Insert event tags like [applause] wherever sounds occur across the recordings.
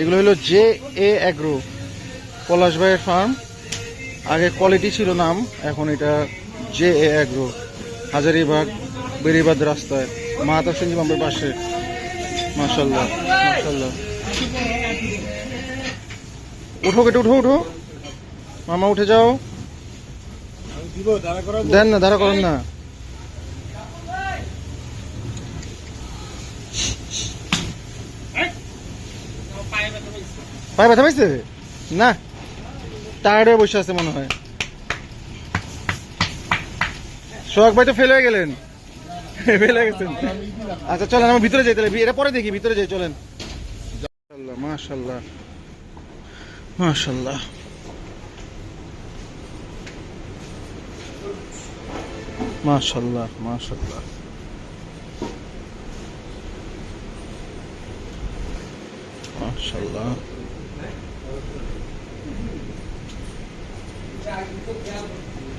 এগুলো হলো J A agro. পলাশ ভাইয়ের ফার্ম আগে কোয়ালিটি ছিল নাম এখন এটা জে এ অ্যাগ্রো। হাজারিবাগ বেরিবাদ রাস্তায়। মাহাতা সিংহ পাম্পের পাশে। মাশাল্লাহ মাশাল্লাহ উঠো কেটে উঠো উঠো। মামা উঠে যাও। দেন না দাঁড়া করেন না। পায়ে ব্যথা পাইছে? না। টায়ার্ড বসে আছে মনে হয়। সোহাগ ভাই তো ফেল হয়ে গেলেন। ফেল গেছেন। আচ্ছা চলেন আমি ভিতরে যাই তাহলে। এটা পরে দেখি, ভিতরে যাই, চলেন। মাশাল্লাহ মাশাল্লাহ মাশাল্লাহ মাশাল্লাহ মাশাল্লাহ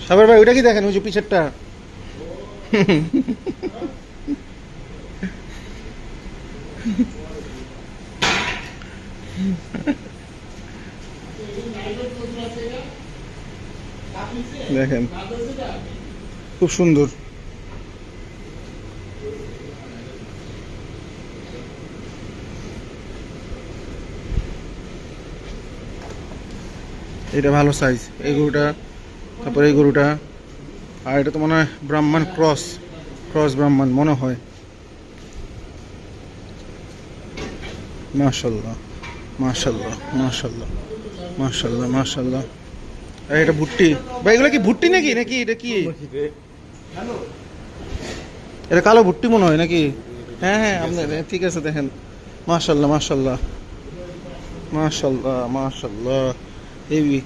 সাবার ভাই ওইটা কি দেখেন? ওই যে পিছেরটা। দেখেন। খুব সুন্দর। এটা ভালো সাইজ এই গরুটা, তারপরে এই গরুটা, আর এটা তো মনে হয় ব্রাহ্মণ ক্রস ক্রস ব্রাহ্মণ মনে হয়। মাশাল্লাহ মাশাল্লাহ মাশাল্লাহ মাশাল্লাহ মাশাল্লাহ এটা ভুট্টি। কি ভুট্টি নাকি? নাকি এটা কি? এটা কালো ভুট্টি মনে হয় নাকি? হ্যাঁ হ্যাঁ আপনার ঠিক আছে, দেখেন। হেভি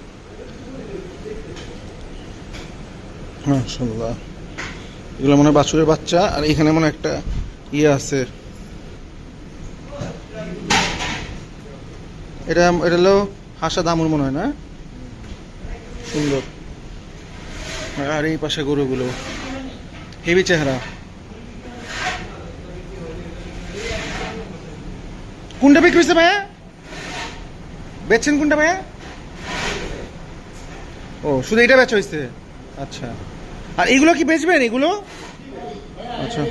মাশাল্লাহ এগুলো মনে বাছুরের বাচ্চা, আর এখানে মনে একটা ইয়ে আছে। এটা এটা হলো হাসা দামুর মনে হয় না? সুন্দর। আর এই পাশে গরুগুলো। হেভি চেহারা। কোনটা বিক্রি হয়েছে ভাইয়া? বেচছেন কোনটা ভাইয়া? ও শুধু এটা বেচা হয়েছে? আচ্ছা। আর এগুলো কি বেচবেন এগুলো? আচ্ছা।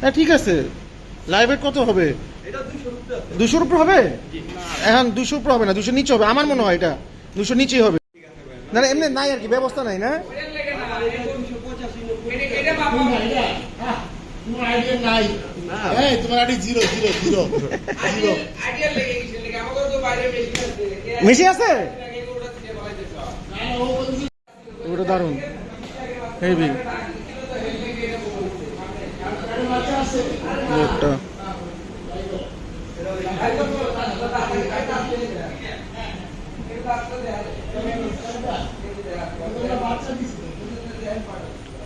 হ্যাঁ ঠিক আছে। লাইভের কত হবে? দুশোর উপর হবে? এখন দুশো উপর হবে না দুশো নিচে হবে। আমার মনে হয় এটা। দুশো নিচেই হবে। না না, এমনি নাই আর কি ব্যবস্থা নাই না? মেশি আছে? ওটা দারুণ হেভি লোকটা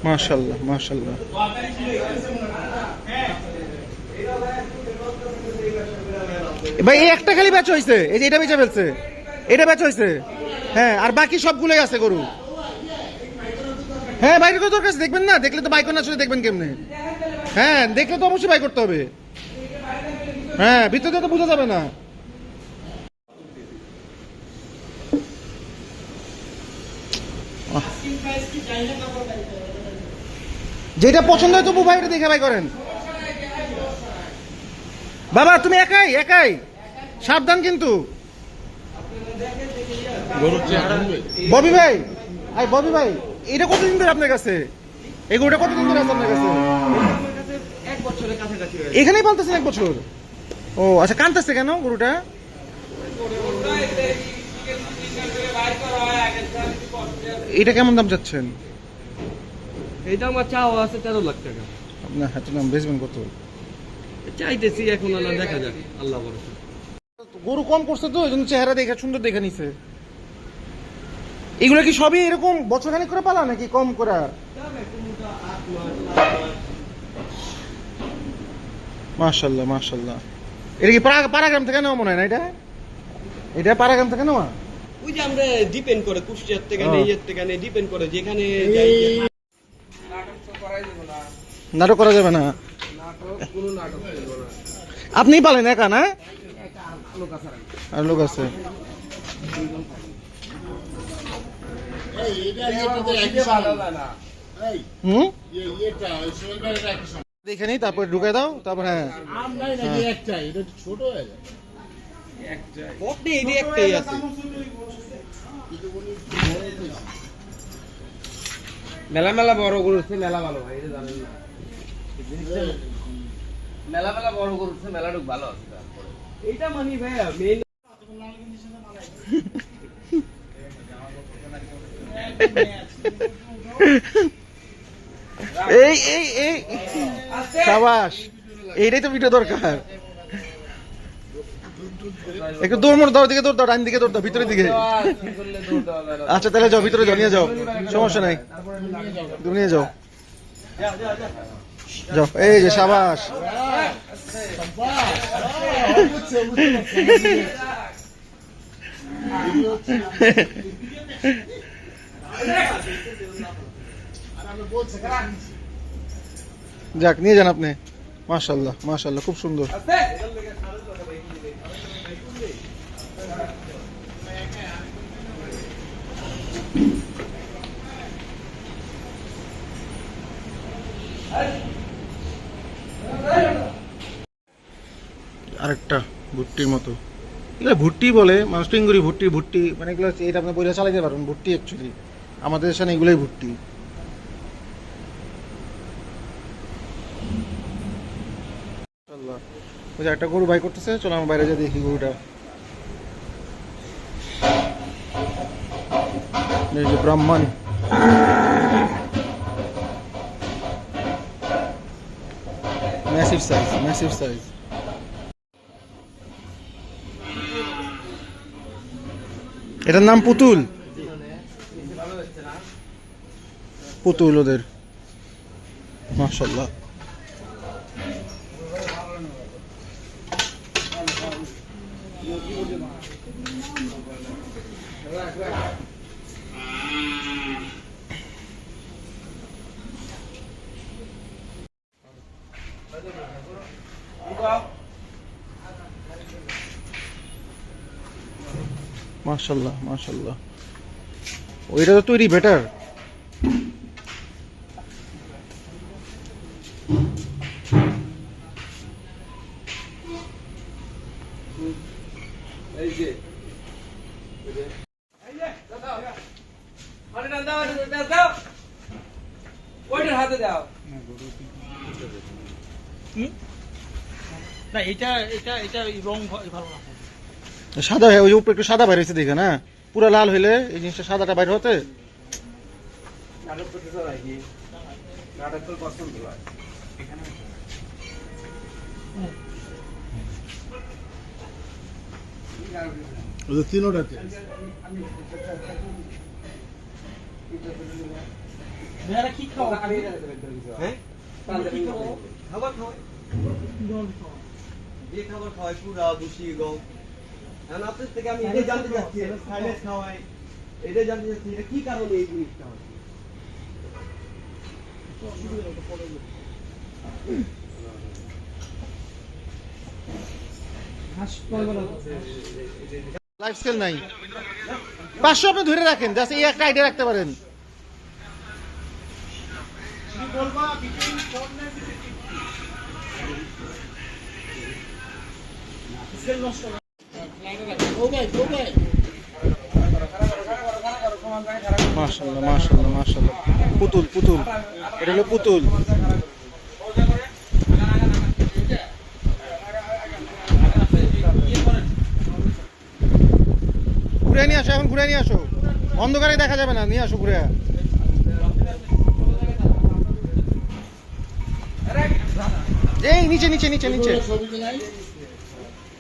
মাশাল্লাহ মাশাল্লাহ। ভাই, এই একটা খালি ব্যাচ হয়েছে এই যে এটা বেচে ফেলছে। এটা ব্যাচ হয়েছে হ্যাঁ আর বাকি সবগুলোই আছে গরু। হ্যাঁ বাইরে তো তোর কাছে দেখবেন না? দেখলে তো বাইক না আসলে দেখবেন কেমনে? হ্যাঁ দেখলে তো অবশ্যই বাই করতে হবে। হ্যাঁ ভিতরে তো বোঝা যাবে না। যেটা পছন্দ হয় তবু ভাই দেখে ভাই করেন। বাবা, তুমি একাই একাই। সাবধান কিন্তু। ববি ভাই আই ববি ভাই, এটা কতদিন ধরে আপনার কাছে? এই গরুটা কতদিন ধরে আছে আপনার কাছে এক বছরের কাছাকাছি হয়েছে এখানেই পালতেছেন এক বছর? ও আচ্ছা কানতেছে কেন গরুটা? এটা কেমন দাম চাচ্ছেন এটা আমার চাওয়া আছে তেরো লাখ টাকা। আপনার হাতে নাম বেচবেন কত? চাইতেছি এখন আল্লাহ দেখা যাক আল্লাহ ভরসা। গরু কম করছে তো এই জন্য চেহারা দেখে সুন্দর দেখে নিছে। এগুলো কি সবই এরকম বছরখানিক করে পালা নাকি কম করে? মাশাল্লাহ মাশাল্লাহ এটা কি পাড়া পাড়াগ্রাম থেকে নেওয়া মনে হয় না এটা? এটা পাড়াগ্রাম থেকে নেওয়া? ওই যে আমরা ডিপেন্ড করে কুষ্টিয়ার থেকে। ইয়ের থেকে নেই ডিপেন্ড করে যেখানে নাটক করা যাবে না। আপনি পালেন একা না? আর লোক আছে। হুম? ইয়ে- ইয়েটা, ওই সোহেল ভাইয়ের এটা একই সমান। দেখে নিই তারপর ঢুকে দাও তারপর হ্যাঁ আম নাই নাকি একটাই? এটা ছোট হয়ে যায়। একটাই আছে মেলা মেলা বড় করছে মেলা ভালো ভাই এটা জানেন না মেলা মেলা বড় করছে মেলা ঢুক ভালো আছে এইটা মানি ভাইয়া মেইন [laughs] এই এই এই। সাবাস, এইটাই তো ভিডিও দরকার। একটু দৌড় মোড়, দাও দিকে দৌড় দাও, ডান দিকে দৌড় দাও, ভিতরের দিকে। আচ্ছা তাহলে যাও, ভিতরে যাও নিয়ে যাও, সমস্যা নাই। তুমি নিয়ে যাও। যাও, এই যে সাবাস। যাক, নিয়ে যান আপনি। মাশাল্লাহ মাশাল্লাহ খুব সুন্দর। আরেকটা ভুট্টির মতো। এগুলো ভুট্টি বলে, মানুষ টিঙ্গুরি ভুট্টি ভুট্টি মানে এগুলো এটা আপনি বইলে চালাইতে পারবেন, ভুট্টি অ্যাকচুয়ালি আমাদের দেশে না এগুলোই ভুট্টি। ওই একটা গরু বাই করতেছে, চলো আমার বাইরে যা দেখি গরুটা। ব্রাহ্মণ। ম্যাসিভ সাইজ ম্যাসিভ সাইজ এটার নাম পুতুল। পুতুল ওদের। মাশাল্লাহ মাশাল্লাহ মাশাল্লাহ ওইটা তো তৈরি বেটার এই যে আরে না দাও আরে দাও, দাও ওইটার হাতে দাও না এটা এটা এটা রং ভালো না। সাদা হয়ে ওই উপরে একটু সাদা বাইর হয়েছে দেখে না? পুরো লাল হইলে এই জিনিসটা সাদাটা বাইর হতে? তিনোটাতে কি খাওয়া হ্যাঁ? খাবার খাওয়াই গম খাওয়া। যে খাবার খাওয়াই পুরা ভুসি গম। এখন আপনার থেকে আমি এটাই জানতে চাচ্ছি সাইলেন্স এটাই জানতে চাচ্ছি এটা কি কারণে এই জিনিসটা হয়? নাই। পাঁচশো আপনি ধরে রাখেন জাস্ট এই একটা আইডিয়া রাখতে পারেন ভাই ও ভাই পুতুল পুতুল। এটা হলো পুতুল। ঘুরে নিয়ে আসো, এখন ঘুরে নিয়ে আসো। অন্ধকারে দেখা যাবে না, নিয়ে আসো ঘুরে। এই, নিচে নিচে নিচে নিচে।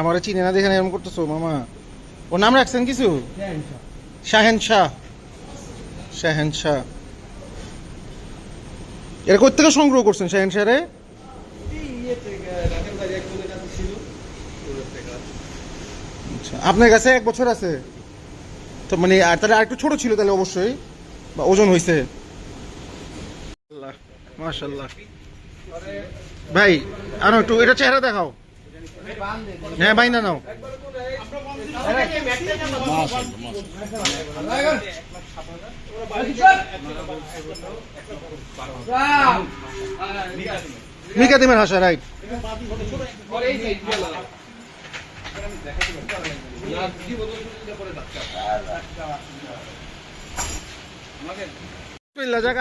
আমার চিনে না দেখে না এরকম করতেছো, মামা। ও নাম রাখছেন কিছু? শাহেন শাহ। শাহেন শাহ। এরা কোথেকে সংগ্রহ করছেন শাহেন শাহ রে এই থেকে রাখেন ভাই একজনের কাছে ছিল ওদের থেকে আচ্ছা আপনার কাছে এক বছর আছে। তো মানে আর তাহলে আর একটু ছোট ছিল তাহলে অবশ্যই, বা ওজন হয়েছে ভাই, আনো একটু, এটা চেহারা দেখাও। হ্যাঁ বাইন্দা নাও। মিকাতিমের হাসা রাইট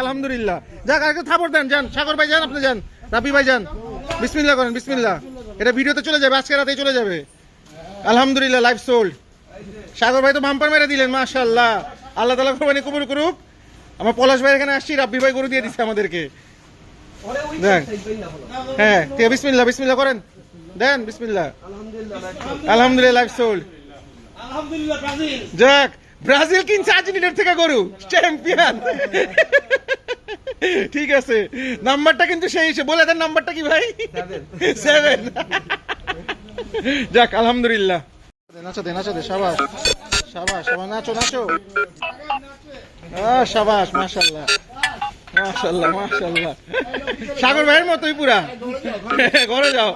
আলহামদুলিল্লাহ। যাক আরেকটা থাপড় দেন, যান। সাগর ভাই যান, আপনি যান। রাবি ভাই যান। বিসমিল্লাহ করেন, বিসমিল্লাহ। এটা ভিডিওতে চলে যাবে আজকে রাতেই চলে যাবে। আলহামদুলিল্লাহ লাইভ সোল্ড সাগর ভাই তো বাম্পার মেরে দিলেন মাশাআল্লাহ। আল্লাহ তালা কোরবানি কবুল করুক। আমার পলাশ ভাই এখানে আসছি রাব্বি ভাই গরু দিয়ে দিচ্ছে আমাদেরকে। দেখ। হ্যাঁ ঠিক আছে বিসমিল্লাহ বিসমিল্লাহ করেন। দেন বিসমিল্লাহ। আলহামদুলিল্লাহ লাইভ সোল্ড আলহামদুলিল্লাহ ব্রাজিল। যাক ব্রাজিল কিনছে আর্জেন্টিনার থেকে গরু চ্যাম্পিয়ন ঠিক আছে। নাম্বারটা কিন্তু সেই বলে দেন নাম্বারটা কি ভাই? সেভেন যাক আলহামদুলিল্লাহ। নাচো দে নাচো দে সাবাস। সাবাস সাবাস নাচো নাচো। সাবাস মাশাল্লাহ মাশাল্লাহ মাশাল্লাহ সাগর ভাইয়ের মতোই পুরা। ঘরে যাও।